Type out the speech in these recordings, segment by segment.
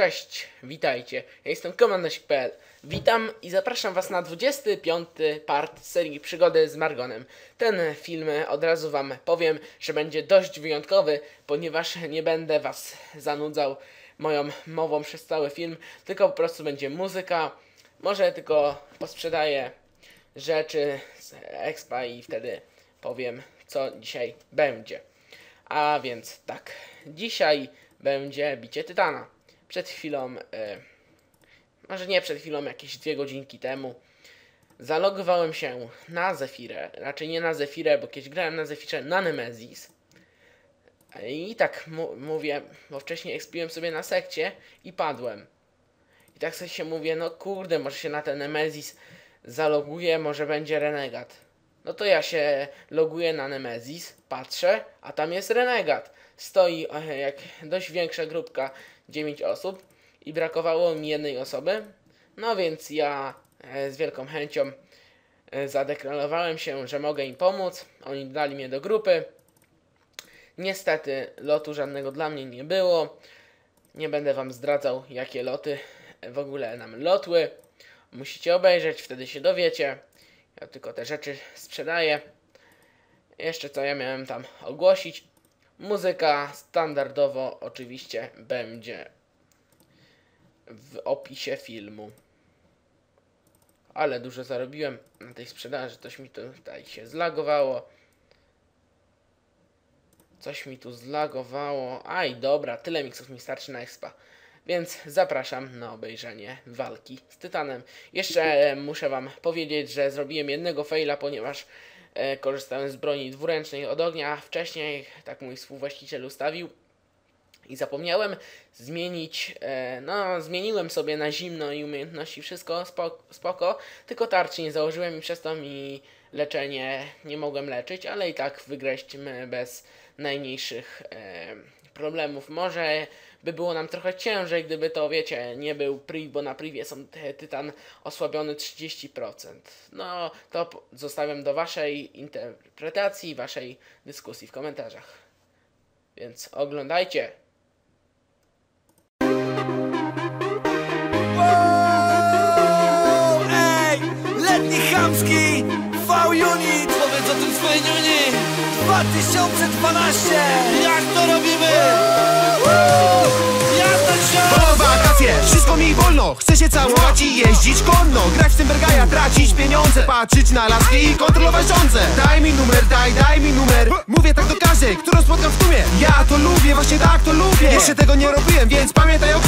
Cześć, witajcie. Ja jestem Komandosik.pl. Witam i zapraszam Was na 25 part serii Przygody z Margonem. Ten film od razu Wam powiem, że będzie dość wyjątkowy, ponieważ nie będę Was zanudzał moją mową przez cały film, tylko po prostu będzie muzyka. Może tylko posprzedaję rzeczy z Expa i wtedy powiem, co dzisiaj będzie. A więc tak, dzisiaj będzie bicie Tytana. Przed chwilą, e, może nie przed chwilą, jakieś dwie godzinki temu, zalogowałem się na Zefirę. Raczej nie na Zefirę, bo kiedyś grałem na Zefirze na Nemesis. I tak mówię, bo wcześniej ekspiłem sobie na sekcie i padłem. I tak sobie się mówię, no kurde, może się na ten Nemesis zaloguję, może będzie Renegat. No to ja się loguję na Nemesis, patrzę, a tam jest Renegat. Stoi e, jak dość większa grupka, 9 osób i brakowało mi jednej osoby. No więc ja e, z wielką chęcią e, zadeklarowałem się, że mogę im pomóc. Oni dali mnie do grupy. Niestety lotu żadnego dla mnie nie było. Nie będę wam zdradzał, jakie loty w ogóle nam lotły. Musicie obejrzeć, wtedy się dowiecie. Ja tylko te rzeczy sprzedaję. Jeszcze co ja miałem tam ogłosić. Muzyka standardowo oczywiście będzie w opisie filmu. Ale dużo zarobiłem na tej sprzedaży. Coś mi tutaj się zlagowało. Coś mi tu zlagowało. Aj, dobra, tyle miksów mi starczy na expa. Więc zapraszam na obejrzenie walki z Tytanem. Jeszcze muszę wam powiedzieć, że zrobiłem jednego faila, ponieważ e, korzystałem z broni dwuręcznej od ognia. Wcześniej, tak mój współwłaściciel ustawił, i zapomniałem zmienić, e, no zmieniłem sobie na zimno i umiejętności wszystko spoko, spoko, tylko tarczy nie założyłem i przez to mi leczenie nie mogłem leczyć, ale i tak wygraliśmy bez najmniejszych e, problemów. Może by było nam trochę ciężej, gdyby to, wiecie, nie był priv, bo na privie są tytan osłabiony 30%. No, to zostawiam do waszej interpretacji, waszej dyskusji w komentarzach. Więc oglądajcie. Chamski V-Unit Powiedz o tym niuni 2012 Jak to robimy? wakacje, wszystko mi wolno. Chcę się całować i jeździć konno. Grać w Timbergaja, tracić pieniądze Patrzeć na laski i kontrolować rządzę. Daj mi numer, daj, daj mi numer. Mówię tak do każdej, którą spotkam w tłumie. Ja to lubię, właśnie tak to lubię. Jeszcze tego nie robiłem, więc pamiętaj o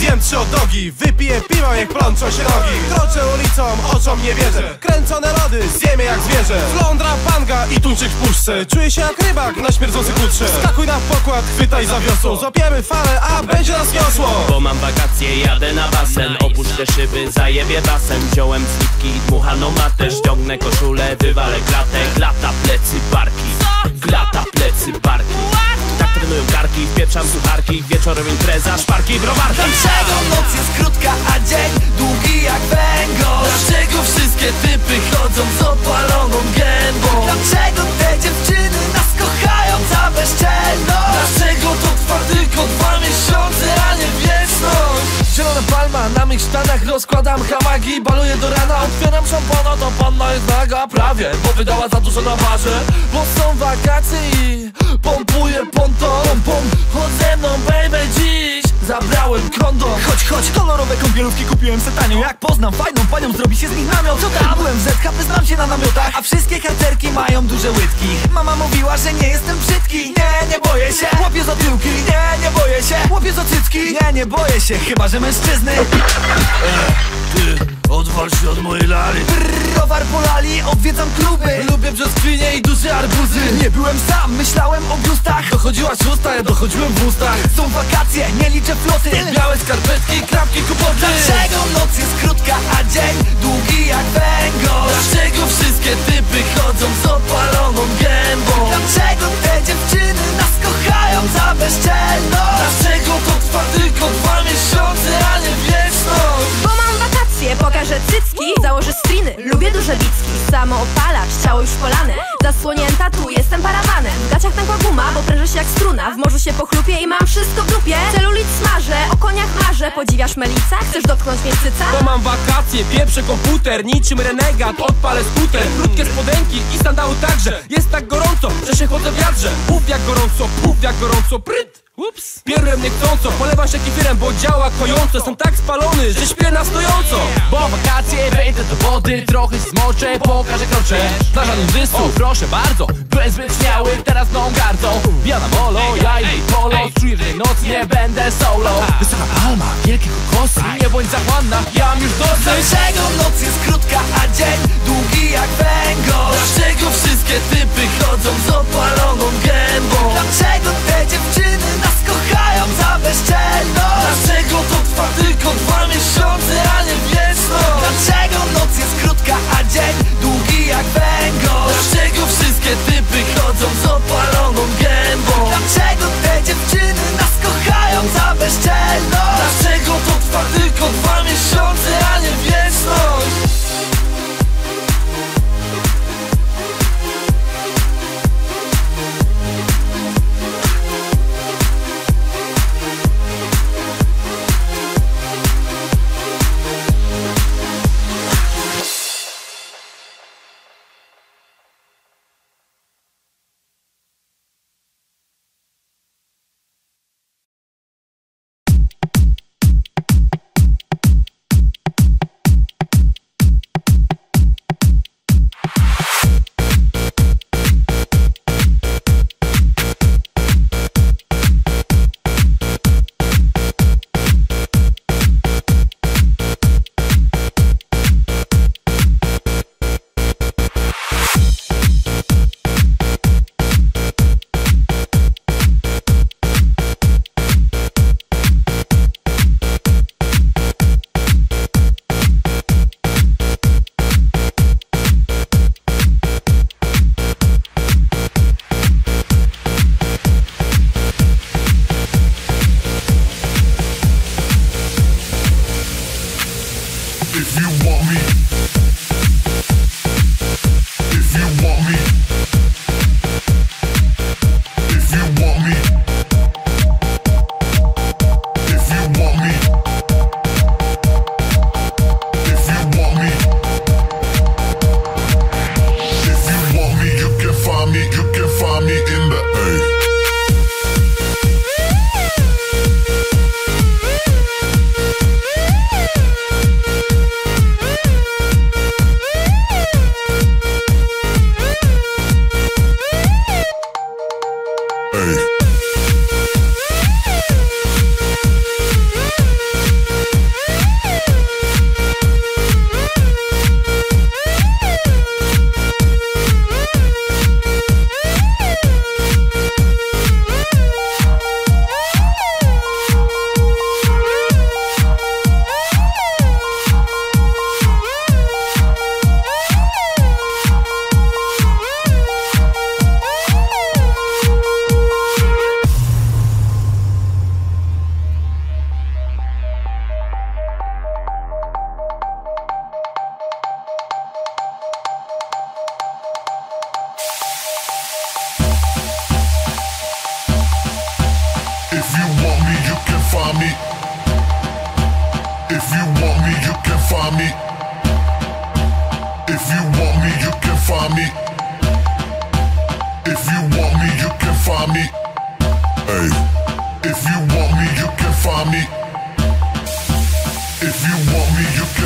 zjem trzy odogi Wypiję piwo, jak plączą się nogi. Kroczę ulicą, oczom nie wierzę. Kręcone lody, zjemy jak zwierzę. Flądra, panga i tuńczyk w puszce. Czuję się jak rybak na śmierdzący kutrze Skakuj na pokład, chwytaj za wiosło. Złapiemy falę, a będzie nas niosło. Bo mam wakacje, jadę na basen. Opuszczę szyby, zajebie basen. Wziąłem slipki i dmuchaną matę. Ściągnę koszulę, wywalę klatę. Glata, plecy, barki Glata, plecy, barki trenują karki, wpieprzam sucharki Wieczorem impreza, szparki, browarki Dlaczego noc jest krótka, a dzień długi jak węgorz? Dlaczego wszystkie typy chodzą z opaloną gębą? Dlaczego te dziewczyny nas kochają za bezczelność? Zielona palma, na mych sztanach rozkładam hamagi Baluję do rana, otwieram szampana Ta panna jest naga, prawie, bo wydała za dużo na barze Bo są wakacje i pompuję ponton pom, pom. Chodź ze mną baby dziś Zabrałem kondo Chodź, chodź, kolorowe kąpielówki kupiłem se tanio Jak poznam fajną panią, zrobi się z nich namiot? Byłem w ZHP, znam się na namiotach A wszystkie harcerki mają duże łydki. Mama mówiła, że nie jestem brzydki. Nie, nie boję się. Łapię za tyłki Nie, nie boję się. Łapię za cycki Nie, nie boję się, chyba że mężczyzny. Ty, odwal się od mojej lary. Browar polali, odwiedzam kluby Lubię brzoskwinie i duże arbuzy Nie byłem sam, myślałem o biustach. Dochodziła szósta, ja dochodziłem w ustach. Są wakacje, nie liczę floty. Białe skarpetki, krapki, kupoty Dlaczego noc jest krótka, a dzień długi jak węgorz? Dlaczego wszystkie typy chodzą z opaloną gębą? Dlaczego opalacz, ciało już polane. Zasłonięta, tu jestem parawanem. W gaciach tękła guma, bo prężę się jak struna. W morzu się pochlupie i mam wszystko w dupie. Celulit smażę, o koniach marzę. Podziwiasz Melica? Chcesz dotknąć mnie? Bo mam wakacje, pieprzę komputer Niczym renegat, odpalę skuter Krótkie spodenki i sandały także. Jest tak gorąco, że się chodzę w wiatrze Puf jak gorąco, puf jak gorąco, pryt Ups. Pierłem niechcąco, polewam się kefirem, bo działa kojąco. Jestem tak spalony, że śpię na stojąco. Bo wakacje wejdę do wody, trochę zmoczę, pokażę krocze. Na żaden wysób, proszę bardzo, byłem śmiały, teraz mną gardzą. Ja na molo, ja i polo, czuję, że tej nocy nie będę solo. Wysoka palma, wielkie kokosy, nie bądź zachłanna, ja mam już dosyć. Dlaczego noc jest krótka, a dzień długi jak węgorz? Dlaczego wszystkie typy chodzą z opaloną bezczelność? Dlaczego to trwa tylko dwa miesiące, a nie wieczność? Dlaczego noc jest krótka, a dzień długi jak węgorz? Dlaczego wszystkie typy chodzą z opaloną gębą? Dlaczego te dziewczyny nas kochają za bezczelność? Dlaczego to trwa tylko dwa miesiące, If you want me, find me. If you want me, you can find me. If you want me, you can find me. Hey. If you want me, you can find me. If you want me, you can